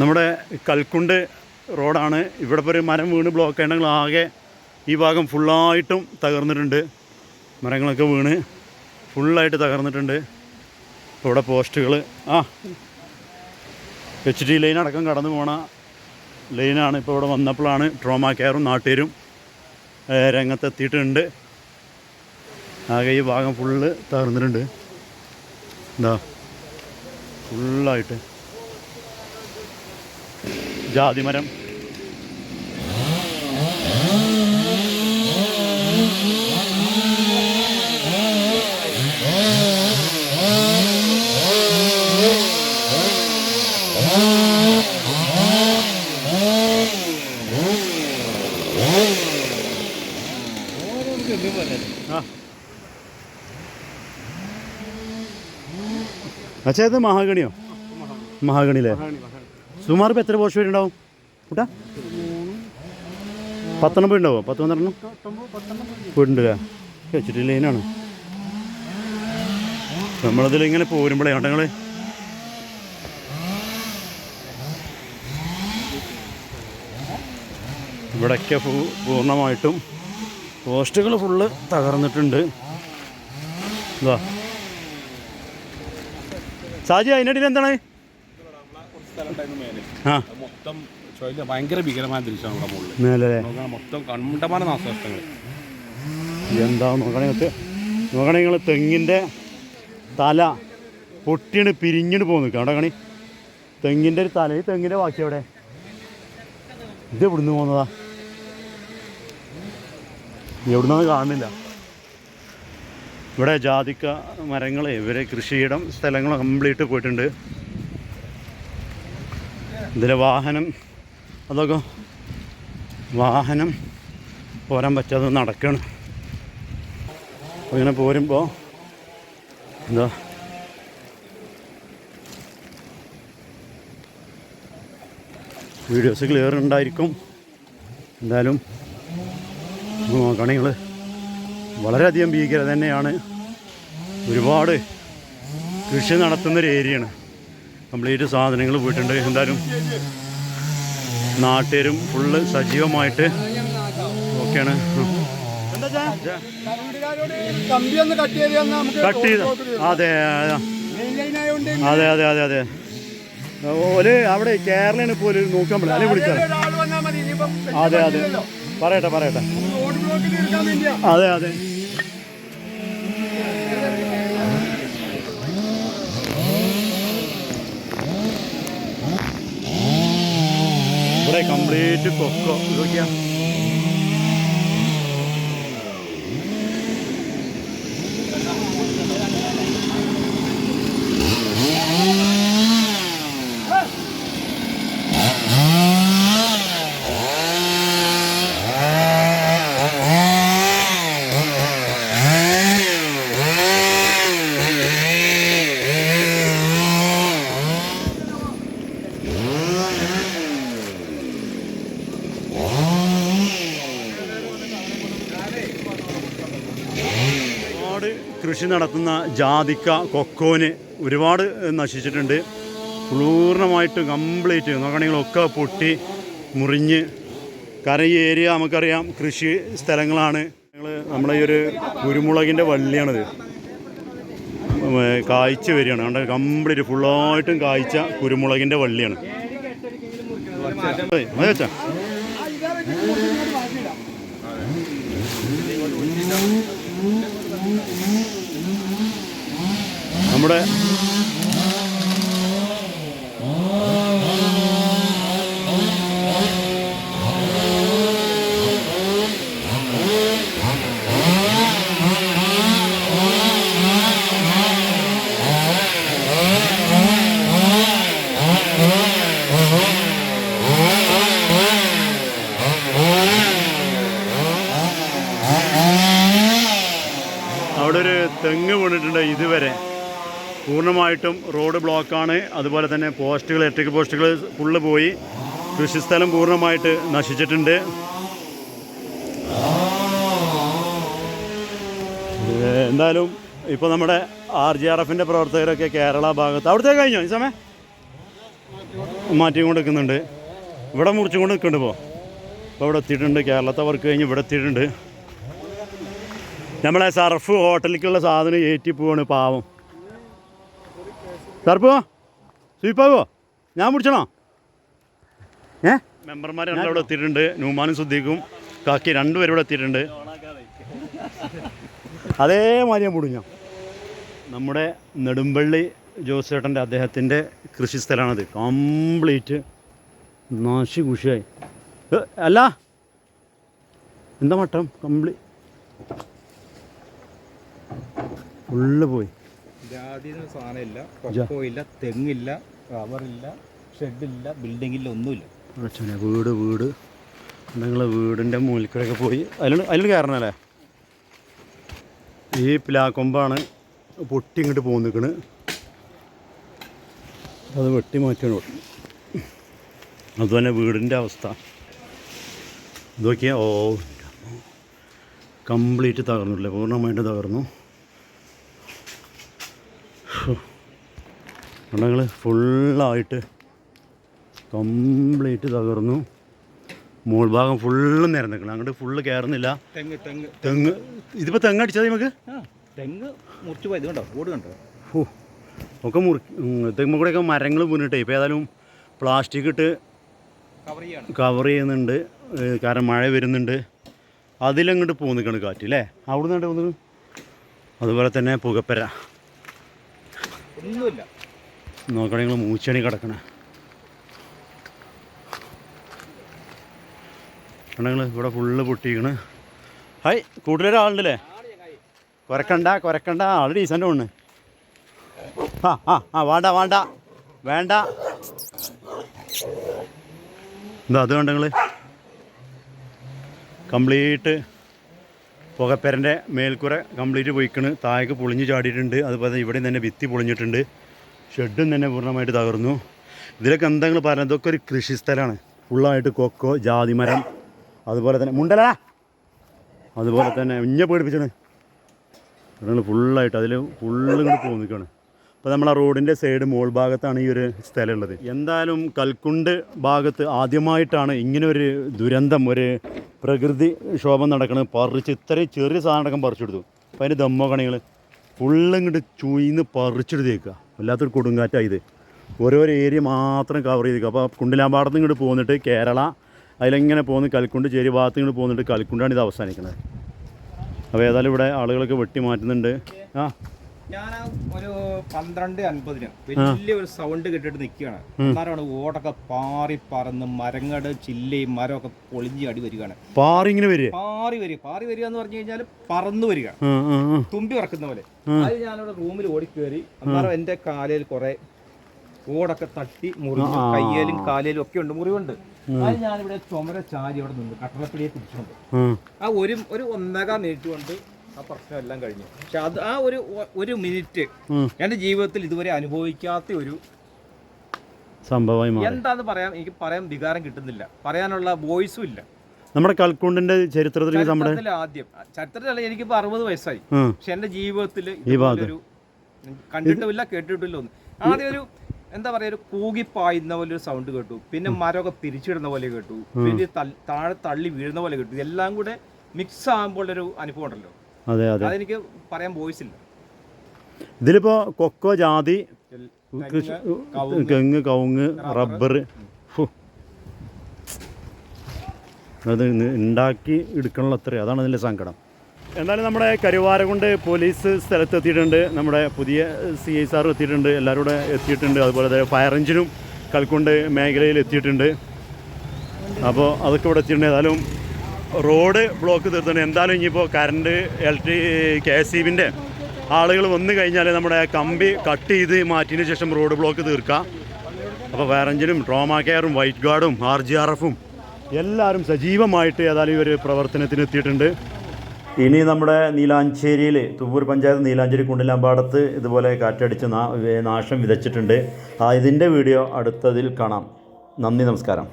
നമ്മുടെ കൽക്കുണ്ട് റോഡാണ്. ഇവിടെ ഒരു മരം വീണ് ബ്ലോക്ക് ആയിട്ടുണ്ടെങ്കിൽ ആകെ ഈ ഭാഗം ഫുള്ളായിട്ടും തകർന്നിട്ടുണ്ട്. മരങ്ങളൊക്കെ വീണ് ഫുള്ളായിട്ട് തകർന്നിട്ടുണ്ട്. ഇവിടെ പോസ്റ്റുകൾ ആ എച്ച് ഡി ലൈൻ അടക്കം കടന്നു പോണ ലൈനാണ് ഇപ്പോൾ ഇവിടെ വന്നപ്പോഴാണ് ട്രോമ കെയറും നാട്ടുകാരും രംഗത്തെത്തിയിട്ടുണ്ട്. ആകെ ഈ ഭാഗം ഫുള്ള് തകർന്നിട്ടുണ്ട്. എന്താ ഫുള്ളായിട്ട് ജാതിമരം. അച്ഛാ ഇത് മഹാഗണിയോ? മഹാഗണിയിലെ സുമാർ ഇപ്പം എത്ര പോർഷൻ വരുന്നുണ്ടാവും കൂട്ടാ? പത്തെണ്ണം പോയിട്ടുണ്ടാവോ പത്ത് പന്ത്രണ്ടെണ്ണം പോയിട്ടുണ്ടല്ലേ വെച്ചിട്ട് ലൈനാണ് നമ്മളതിൽ ഇങ്ങനെ പോരുമ്പോഴേ ഞങ്ങൾ ഇവിടെയൊക്കെ പൂർണമായിട്ടും പോസ്റ്റുകൾ ഫുള്ള് തകർന്നിട്ടുണ്ട്. ഇതാ. സാജി അതിനിടയിൽ എന്താണ്? മൊത്തം ചുഴലി ഭയങ്കര ഭീകരമായ ദൃശ്യമാണ് ഇവിടെ മുകളിൽ നോക്കണം മൊത്തം കണ്ടമാന നാശനഷ്ടങ്ങൾ എന്താ നോക്കണേ നോക്കണേ നിങ്ങൾ തെങ്ങിന്റെ തല പൊട്ടിയാണ് പിരിഞ്ഞിട്ട് പോകുന്നു നിൽക്കുക കണി. തെങ്ങിന്റെ ഒരു തല. ഈ തെങ്ങിന്റെ ബാക്കി അവിടെ ഇത് എവിടുന്ന് പോകുന്നതാ? എവിടുന്നാന്ന് കാണുന്നില്ല. ഇവിടെ ജാതിക്ക മരങ്ങൾ ഇവരെ കൃഷിയിടം സ്ഥലങ്ങൾ കംപ്ലീറ്റ് പോയിട്ടുണ്ട്. ഇതിലെ വാഹനം അതൊക്കെ വാഹനം പോരാൻ പറ്റാതെ നടക്കണം. അങ്ങനെ പോരുമ്പോൾ എന്താ? വീഡിയോസ് ക്ലിയർ ഉണ്ടായിരിക്കും എന്തായാലും നോക്കണെങ്കിൽ വളരെയധികം ഭീകരത തന്നെയാണ്. ഒരുപാട് കൃഷി നടത്തുന്നൊരു ഏരിയയാണ്. കംപ്ലീറ്റ് സാധനങ്ങൾ പോയിട്ടുണ്ട്. എന്തായാലും നാട്ടുകാരും ഫുള്ള് സജീവമായിട്ട് ഓക്കെയാണ് കട്ട് ചെയ്ത് അതെ അതെ. അതെ അതെ അതെ അതെ. ഓൽ അവിടെ കേരളയാണ് ഇപ്പോൾ ഒരു നോക്കാൻ പറ്റില്ല. അല്ലെങ്കിൽ വിളിച്ചാൽ അതെ അതെ. പറയട്ടെ പറയട്ടെ. അതെ അതെ. കംപ്ലീറ്റ് കൊക്കോ ഇതൊക്കെയാ ഒരുപാട് കൃഷി നടത്തുന്ന ജാതിക്ക കൊക്കോന് ഒരുപാട് നശിച്ചിട്ടുണ്ട്. പൂർണമായിട്ട് കംപ്ലീറ്റ് നോക്കണെങ്കിലൊക്കെ പൊട്ടി മുറിഞ്ഞ്. കാരണം ഈ ഏരിയ നമുക്കറിയാം കൃഷി സ്ഥലങ്ങളാണ്. ഞങ്ങൾ നമ്മളെ ഈ ഒരു കുരുമുളകിന്റെ വള്ളിയാണിത്. കാഴ്ച വരികയാണ്. അവിടെ കംപ്ലീറ്റ് ഫുള്ളായിട്ടും കായ്ച്ച കുരുമുളകിന്റെ വള്ളിയാണ്. നമ്മുടെ അവിടെ ഒരു തെങ്ങ് വീണിട്ടുണ്ട് ഇതുവരെ. പൂർണമായിട്ടും റോഡ് ബ്ലോക്കാണ്. അതുപോലെ തന്നെ പോസ്റ്റുകൾ ഇലക്ട്രിക് പോസ്റ്റുകൾ ഫുള്ള് പോയി. കൃഷിസ്ഥലം പൂർണമായിട്ട് നശിച്ചിട്ടുണ്ട്. എന്തായാലും ഇപ്പോൾ നമ്മുടെ ആർ ജി ആർ എഫിന്റെ പ്രവർത്തകരൊക്കെ കേരള ഭാഗത്ത് അവിടുത്തെ കഴിഞ്ഞോ? ഈ സമയം? മാറ്റി നിൽക്കുന്നുണ്ട്. ഇവിടെ മുറിച്ചുകൊണ്ട് നിൽക്കുന്നുണ്ട് ഇപ്പോൾ ഇപ്പോൾ ഇവിടെ എത്തിയിട്ടുണ്ട്. കേരളത്തെ വർക്ക് കഴിഞ്ഞ് ഇവിടെ എത്തിയിട്ടുണ്ട്. നമ്മളെ സർഫ് ഹോട്ടലിലേക്കുള്ള സാധനം ഏറ്റി പോവാണ് പാവം. സർപ്പോ സ്വീപ്പാവോ ഞാൻ പിടിച്ചണോ? ഏ? മെമ്പർമാർ രണ്ടവിടെ എത്തിയിട്ടുണ്ട്. ന്യൂമാനും സുദ്ദീഖും കാക്കി രണ്ടുപേരും ഇവിടെ എത്തിയിട്ടുണ്ട്. അതേമാതിരി ഞാൻ പൊടിഞ്ഞോ നമ്മുടെ നെടുമ്പള്ളി ജോസേട്ടന്റെ അദ്ദേഹത്തിന്റെ കൃഷി സ്ഥലമാണത്. കംപ്ലീറ്റ് നാശി കുഷിയായി. അല്ല. എന്താ മട്ടം? കംപ്ലീറ്റ് ഫുള്ള് പോയി. ജാതി സാധനമില്ല കൊക്കോയില്ല തെങ്ങില്ല റബ്ബറില്ല ഷെഡില്ല ബിൽഡിങ്ങില്ല ഒന്നുമില്ല. അച്ഛനെ വീട് വീട്. നിങ്ങൾ വീടിന്റെ മൂലിക്കടയൊക്കെ പോയി. അതിൽ അതിൽ കയറണല്ലേ ഈ പിലാക്കൊമ്പാണ് പൊട്ടി ഇങ്ങോട്ട് പോയി നിൽക്കണ് അത് വെട്ടി മാറ്റിയാണ് ഇവിടെ. അതുപോലെ വീടിന്റെ അവസ്ഥ. ഇതൊക്കെയാ ഓ കംപ്ലീറ്റ് തകർന്നില്ലേ പൂർണമായിട്ട് തകർന്നു. നിങ്ങൾ ഫുള്ളായിട്ട് കംപ്ലീറ്റ് തകർന്നു. മോൾ ഭാഗം ഫുള്ള് നിൽക്കണം. അങ്ങോട്ട് ഫുള്ള് കയറുന്നില്ല തെങ്ങ് തെങ്ങ്. തെങ്ങ്. ഇതിപ്പോൾ തെങ്ങ് അടിച്ചത് നമുക്ക്? തെങ്ങ് മുറിച്ച് പോയത് കണ്ടോ? ഓട് കണ്ടോ? ഓ ഒക്കെ മുറി തെങ്ങ് കൂടെയൊക്കെ മരങ്ങൾ വീണിട്ടേ. ഇപ്പോൾ ഏതായാലും പ്ലാസ്റ്റിക് ഇട്ട് കവർ ചെയ്യുന്നുണ്ട്. കാരണം മഴ വരുന്നുണ്ട്. അതിലങ്ങോട്ട് പോന്നിക്കാണ് കാറ്റ് അല്ലേ അവിടെ നിന്നാണ് പോകുന്നത് അതുപോലെ തന്നെ പുകപ്പര. ഒന്നുമില്ല. നോക്കണമെങ്കിൽ മൂച്ചണി കിടക്കണേ. കണ്ടെങ്കിൽ ഇവിടെ ഫുള്ള് പൊട്ടിക്കണ്. ഹായ് കൂടുതലൊരാളുണ്ടല്ലേ കുരക്കണ്ട കുരക്കണ്ട ആൾ ഡീസന്റ് ഒന്ന് ആ ആ ആ വേണ്ട വേണ്ട വേണ്ട. എന്താ അത് കണ്ടെങ്കിൽ കംപ്ലീറ്റ് പുകപ്പെരന്റെ മേൽക്കുര കംപ്ലീറ്റ് പൊയ്ക്കണ്. താഴേക്ക് പൊളിഞ്ഞ് ചാടിയിട്ടുണ്ട്. അതുപോലെ ഇവിടെ തന്നെ ഭിത്തി പൊളിഞ്ഞിട്ടുണ്ട്. ഷെഡും തന്നെ പൂർണമായിട്ട് തകർന്നു. ഇതിലൊക്കെ എന്തെങ്കിലും പറഞ്ഞാൽ ഇതൊക്കെ ഒരു കൃഷി സ്ഥലമാണ്. ഫുള്ളായിട്ട് കൊക്കോ ജാതിമരം അതുപോലെ തന്നെ മുണ്ടല. അതുപോലെ തന്നെ ഇഞ്ഞ പേടിപ്പിച്ചാണ് നിങ്ങൾ ഫുള്ളായിട്ട് അതിൽ ഫുള്ള് ഇങ്ങോട്ട് പോയി നിൽക്കുകയാണ് അപ്പോൾ നമ്മൾ ആ റോഡിന്റെ സൈഡ് മോൾ ഭാഗത്താണ് ഈ ഒരു സ്ഥലം ഉള്ളത്. എന്തായാലും കൽക്കുണ്ട് ഭാഗത്ത് ആദ്യമായിട്ടാണ് ഇങ്ങനെ ഒരു ദുരന്തം ഒരു പ്രകൃതി ക്ഷോഭം നടക്കുന്നത് പറിച്ച് ഇത്രയും ചെറിയ സാധനം അടക്കം പറിച്ചെടുത്തു. അപ്പോൾ അതിന്റെ ദമ്മോ കണികൾ ഫുള്ള് ഇങ്ങോട്ട് ചുയിന്ന് പറിച്ചെടുത്തേക്കുക വല്ലാത്തൊരു കൊടുങ്കാറ്റാണ് ഇത്. ഓരോരോ ഏരിയ മാത്രം കവർ ചെയ്തേക്കുക അപ്പോൾ കുണ്ടിലാമ്പാടത്ത് ഇങ്ങോട്ട് പോന്നിട്ട് കേരള അതിലെങ്ങനെ പോകുന്ന കൽക്കുണ്ട് ചേരി ഭാഗത്ത് ഇങ്ങോട്ട് പോന്നിട്ട് കൽക്കുണ്ടാണ് ഇത് അവസാനിക്കുന്നത്. അപ്പോൾ ഏതായാലും ഇവിടെ ആളുകളൊക്കെ വെട്ടി മാറ്റുന്നുണ്ട് ആ. ഞാൻ ഒരു പന്ത്രണ്ട് അൻപതിന് വലിയ ഒരു സൗണ്ട് കേട്ടിട്ട് നിൽക്കുകയാണ്. അന്നേരമാണ് ഓടൊക്കെ പാറി പറന്ന് മരങ്ങട് ചില്ലയും മരമൊക്കെ പൊളിഞ്ഞ് അടി വരികയാണ്. പാറി ഇങ്ങനെ വരിക? പാറി വരിക. പാറി വരിക എന്ന് പറഞ്ഞു കഴിഞ്ഞാൽ പറന്നു വരിക. തുമ്പി പറക്കുന്ന പോലെ. അത് ഞാനിവിടെ റൂമിൽ ഓടിക്കേറി. അന്നേരം എന്റെ കാലയിൽ കുറെ ഓടൊക്കെ തട്ടി മുറിഞ്ഞു കയ്യേലും കാലേലും ഒക്കെ ഉണ്ട് മുറിവുണ്ട്. അത് ഞാനിവിടെ ചുമര ചാരി അവിടെ നിന്ന് കട്ടളപ്പിടിയെ പിടിച്ചുകൊണ്ട്. ആ. ആ ഒരു ഒരു ഒന്നേകാൽ മിനിറ്റ് കൊണ്ട് ആ പ്രശ്നം എല്ലാം കഴിഞ്ഞു. പക്ഷെ അത് ആ ഒരു ഒരു മിനിറ്റ് എന്റെ എന്റെ ജീവിതത്തിൽ ഇതുവരെ അനുഭവിക്കാത്ത ഒരു സംഭവമായി എന്താന്ന് പറയാൻ എനിക്ക് പറയാൻ വികാരം കിട്ടുന്നില്ല. പറയാനുള്ള വോയിസും ഇല്ല. നമ്മുടെ കൽക്കുണ്ടിന്റെ ചരിത്രത്തിൽ നമ്മുടെ ആദ്യം. ചരിത്രത്തിലല്ല എനിക്കിപ്പോ അറുപത് വയസ്സായി. പക്ഷെ എന്റെ ജീവിതത്തിൽ ഒരു കണ്ടിട്ടുമില്ല കേട്ടിട്ടില്ല ഒന്നും. ആദ്യം ഒരു എന്താ പറയാ ഒരു കൂകിപ്പായുന്ന പോലെ ഒരു സൗണ്ട് കേട്ടു. പിന്നെ മരമൊക്കെ പിരിച്ചിടുന്ന പോലെ കേട്ടു. പിന്നെ താഴെ തള്ളി വീഴുന്ന പോലെ കേട്ടു. ഇതെല്ലാം കൂടെ മിക്സ് ആകുമ്പോൾ ഒരു അനുഭവം ഉണ്ടല്ലോ. അതെ അതെ. അതെനിക്ക് പറയാൻ വോയിസ് ഇല്ല ഇതിലിപ്പോൾ കൊക്കോ ജാതി കൃഷി കവുങ്ങ്, തെങ്ങ് കവുങ്ങ് റബ്ബർ അത് ഉണ്ടാക്കി എടുക്കണുള്ള അത്ര അതാണ് അതിന്റെ സങ്കടം. എന്നാലും നമ്മുടെ കരുവാരകുണ്ട് പോലീസ് സ്ഥലത്ത് എത്തിയിട്ടുണ്ട് നമ്മുടെ പുതിയ സി ഐ സാറും എത്തിയിട്ടുണ്ട്. എല്ലാവരും കൂടെ എത്തിയിട്ടുണ്ട്. അതുപോലെ തന്നെ ഫയർ എഞ്ചിനും കൽക്കുണ്ട് മേഖലയിൽ എത്തിയിട്ടുണ്ട്. അപ്പോൾ അതൊക്കെ ഇവിടെ എത്തിയിട്ടുണ്ട്. ഏതായാലും റോഡ് ബ്ലോക്ക് തീർത്തുണ്ട്. എന്തായാലും ഇനിയിപ്പോൾ കറണ്ട് ഇലക്ട്രി കെ എസ് സി ബിന്റെ ആളുകൾ വന്നു കഴിഞ്ഞാൽ നമ്മുടെ കമ്പി കട്ട് ചെയ്ത് മാറ്റിയതിന് ശേഷം റോഡ് ബ്ലോക്ക് തീർക്കാം. അപ്പോൾ വേറെഞ്ചിനും ട്രോമാ കെയറും വൈറ്റ് ഗാർഡും ആർ ജി ആർ എഫും എല്ലാവരും സജീവമായിട്ട് ഏതായാലും ഈ ഒരു പ്രവർത്തനത്തിന് എത്തിയിട്ടുണ്ട്. ഇനി നമ്മുടെ നീലാഞ്ചേരിയിൽ തുവൂർ പഞ്ചായത്ത് നീലാഞ്ചേരി കുണ്ടിലാമ്പാടത്ത് ഇതുപോലെ കാറ്റടിച്ച് നാശം വിതച്ചിട്ടുണ്ട്. ഇതിന്റെ വീഡിയോ അടുത്തതിൽ കാണാം. നന്ദി നമസ്കാരം.